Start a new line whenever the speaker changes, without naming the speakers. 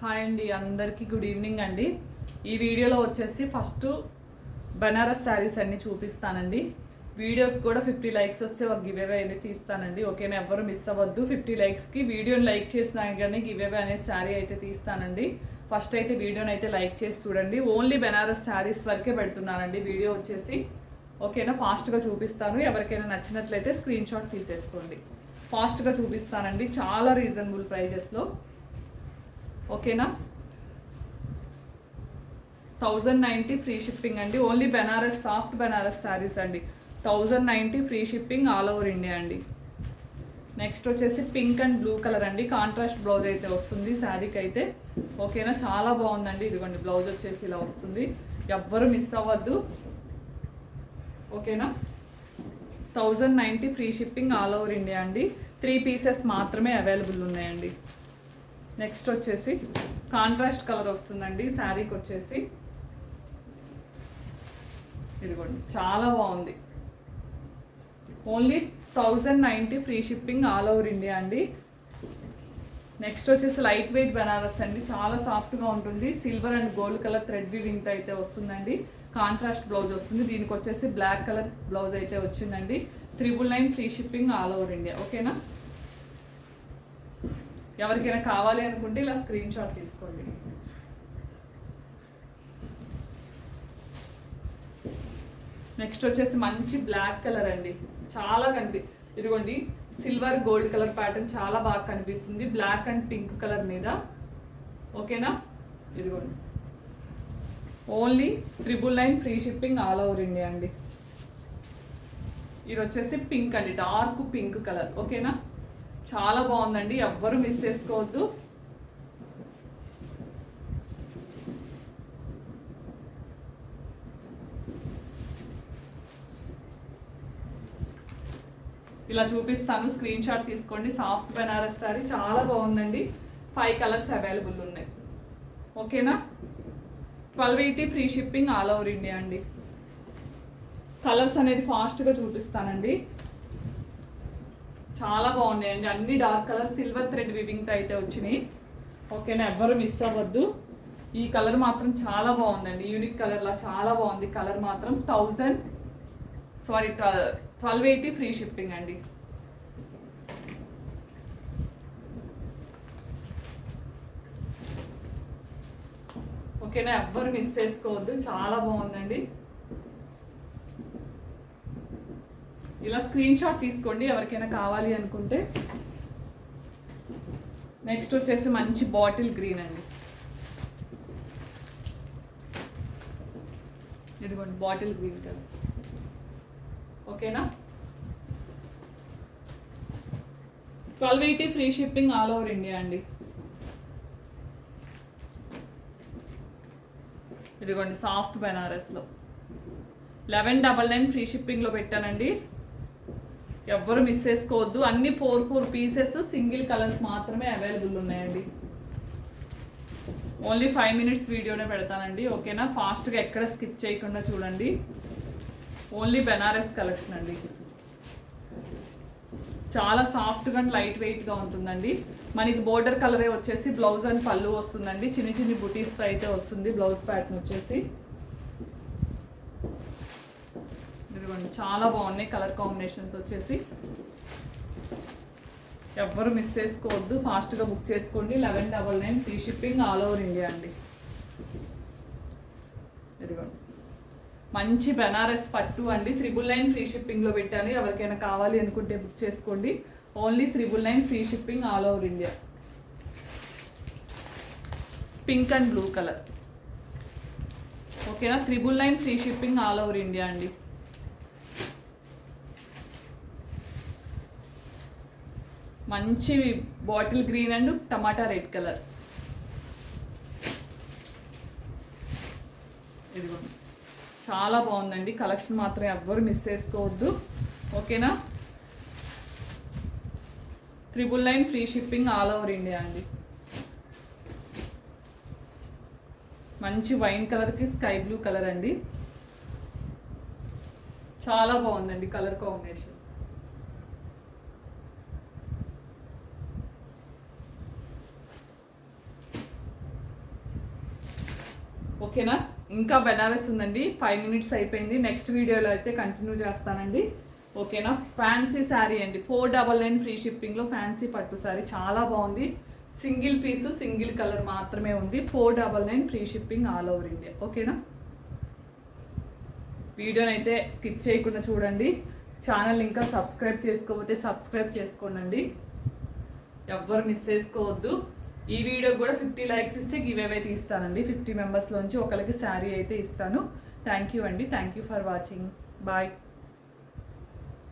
Hi అండి అందరికీ good evening అండి. ఈ వీడియోలో వచ్చేసి ఫస్ట్ బనారస్ శారీస్ అన్నీ చూపిస్తానండి. వీడియోకి కూడా ఫిఫ్టీ లైక్స్ వస్తే ఒక గివ్ అవే అనేది తీస్తానండి. ఓకేనా ఎవ్వరు మిస్ అవ్వద్దు. ఫిఫ్టీ లైక్స్కి వీడియోని లైక్ చేసినా కానీ గివ్ అవే అనే శారీ అయితే తీస్తానండి. ఫస్ట్ అయితే వీడియోని అయితే లైక్ చేసి చూడండి. ఓన్లీ బెనారస్ శారీస్ వరకే పెడుతున్నానండి వీడియో వచ్చేసి. ఓకేనా ఫాస్ట్గా చూపిస్తాను. ఎవరికైనా నచ్చినట్లయితే స్క్రీన్ షాట్ తీసేసుకోండి. ఫాస్ట్గా చూపిస్తానండి. చాలా రీజనబుల్ ప్రైజెస్లో. ఓకేనా? థౌజండ్ నైంటీ ఫ్రీ షిప్పింగ్ అండి. ఓన్లీ బెనారస్ సాఫ్ట్ బెనారస్ శారీస్ అండి. Thousand ninety free shipping all over India అండి. నెక్స్ట్ వచ్చేసి పింక్ అండ్ బ్లూ కలర్ అండి. కాంట్రాస్ట్ బ్లౌజ్ అయితే వస్తుంది శారీకి అయితే ఓకేనా? చాలా బాగుందండి. ఇదిగోండి బ్లౌజ్ వచ్చేసి ఇలా వస్తుంది. ఎవ్వరు మిస్ అవ్వద్దు. ఓకేనా? Thousand ninety free shipping all over India అండి. త్రీ పీసెస్ మాత్రమే అవైలబుల్ ఉన్నాయండి. నెక్స్ట్ వచ్చేసి కాంట్రాస్ట్ కలర్ వస్తుందండి శారీకి వచ్చేసి. ఇదిగోండి చాలా బాగుంది. Only thousand ninety free shipping all over India అండి. నెక్స్ట్ వచ్చేసి లైట్ వెయిట్ బెనారస్ అండి చాలా సాఫ్ట్గా ఉంటుంది. Silver and gold colour thread weaving అయితే వస్తుందండి. కాంట్రాస్ట్ బ్లౌజ్ వస్తుంది. దీనికి వచ్చేసి బ్లాక్ కలర్ బ్లౌజ్ అయితే వచ్చిందండి. Triple nine free shipping all over India ఓకేనా ఎవరికైనా కావాలి అనుకుంటే ఇలా స్క్రీన్ షాట్ తీసుకోండి. నెక్స్ట్ వచ్చేసి మంచి బ్లాక్ కలర్ అండి. చాలా కనిపి ఇదిగోండి సిల్వర్ గోల్డ్ కలర్ ప్యాటర్న్ చాలా బాగా కనిపిస్తుంది. బ్లాక్ అండ్ పింక్ కలర్ మీద. ఓకేనా? ఇదిగోండి. Only triple nine free shipping all over India అండి. ఇది వచ్చేసి పింక్ అండి. Dark pink colour. ఓకేనా? చాలా బాగుందండి ఎవ్వరు మిస్ చేసుకోవద్దు. ఇలా చూపిస్తాను స్క్రీన్ షాట్ తీసుకోండి సాఫ్ట్ బెనారస్ సారీ చాలా బాగుందండి. ఫైవ్ కలర్స్ అవైలబుల్ ఉన్నాయి. ఓకేనా? Twelve eighty free shipping all over India అండి. కలర్స్ అనేది ఫాస్ట్గా చూపిస్తానండి. చాలా బాగున్నాయండి. అన్ని డార్క్ కలర్ సిల్వర్ థ్రెడ్ వివింగ్తో అయితే వచ్చినాయి. ఓకేనా ఎవ్వరు మిస్ అవ్వద్దు. ఈ కలర్ మాత్రం చాలా బాగుందండి. యూనిక్ కలర్లా చాలా బాగుంది. కలర్ మాత్రం thousand sorry twelve eighty free shipping అండి. ఓకేనా ఎవ్వరు మిస్ చేసుకోవద్దు. చాలా బాగుందండి. ఇలా స్క్రీన్ షాట్ తీసుకోండి ఎవరికైనా కావాలి అనుకుంటే. నెక్స్ట్ వచ్చేసి మంచి బాటిల్ గ్రీన్ అండి. ఇదిగోండి బాటిల్ గ్రీన్ కలర్. ఓకేనా? Twelve eighty free shipping all over India అండి. ఇదిగోండి సాఫ్ట్ బెనారస్లో. లెవెన్ డబల్ నైన్ ఫ్రీ షిప్పింగ్లో పెట్టానండి. ఎవ్వరు మిస్ చేసుకోవద్దు. అన్ని four four pieces single colours మాత్రమే అవైలబుల్ ఉన్నాయండి. ఓన్లీ ఫైవ్ మినిట్స్ వీడియోనే పెడతానండి. ఓకేనా? ఫాస్ట్గా ఎక్కడ స్కిప్ చేయకుండా చూడండి. ఓన్లీ బెనారస్ కలెక్షన్ అండి. చాలా సాఫ్ట్గా అండ్ లైట్ వెయిట్గా ఉంటుందండి. మనకి బోర్డర్ కలరే వచ్చేసి బ్లౌజ్ అండ్ పళ్ళు వస్తుందండి. చిన్ని చిన్ని బుటీస్తో అయితే వస్తుంది. బ్లౌజ్ ప్యాటర్న్ వచ్చేసి. ఇదిగోండి చాలా బాగున్నాయి కలర్ కాంబినేషన్స్ వచ్చేసి. ఎవ్వరు మిస్ చేసుకోవద్దు ఫాస్ట్గా బుక్ చేసుకోండి. Eleven double nine free shipping all over India అండి. ఇదిగోండి. మంచి బెనారస్ పట్టు అండి. త్రిబుల్ నైన్ ఫ్రీ షిప్పింగ్లో పెట్టాను. ఎవరికైనా కావాలి అనుకుంటే బుక్ చేసుకోండి. Only triple nine free shipping all over India. Pink and blue colour. ఓకేనా? Triple nine free shipping all over India అండి. మంచి బాటిల్ గ్రీన్ అండ్ టమాటా రెడ్ కలర్. ఇదిగోండి చాలా బాగుందండి. కలెక్షన్ మాత్రం ఎవ్వరు మిస్ చేసుకోవద్దు. ఓకేనా? Triple nine free shipping all over India అండి. మంచి వైన్ కలర్కి స్కై బ్లూ కలర్ అండి. చాలా బాగుందండి కలర్ కాంబినేషన్. ఓకేనా? ఇంకా బెనారస్ ఉందండి. ఫైవ్ మినిట్స్ అయిపోయింది. నెక్స్ట్ వీడియోలో అయితే కంటిన్యూ చేస్తానండి. ఓకేనా? ఫ్యాన్సీ శారీ అండి. ఫోర్ డబల్ నైన్ ఫ్రీ షిప్పింగ్లో ఫ్యాన్సీ పట్టు శారీ చాలా బాగుంది. సింగిల్ పీసు సింగిల్ కలర్ మాత్రమే ఉంది. Four double nine free shipping all over India ఓకేనా? వీడియోని అయితే స్కిప్ చేయకుండా చూడండి. ఛానల్ ఇంకా సబ్స్క్రైబ్ చేసుకోకపోతే సబ్స్క్రైబ్ చేసుకోండి ఎవ్వరు మిస్ చేసుకోవద్దు. ఈ వీడియో కూడా ఫిఫ్టీ లైక్స్ ఇస్తే గివ్ అవే తీస్తానండి. ఫిఫ్టీ మెంబర్స్లోంచి ఒకరికి శారీ అయితే ఇస్తాను. థ్యాంక్ యూ అండి. Thank you for watching. Bye.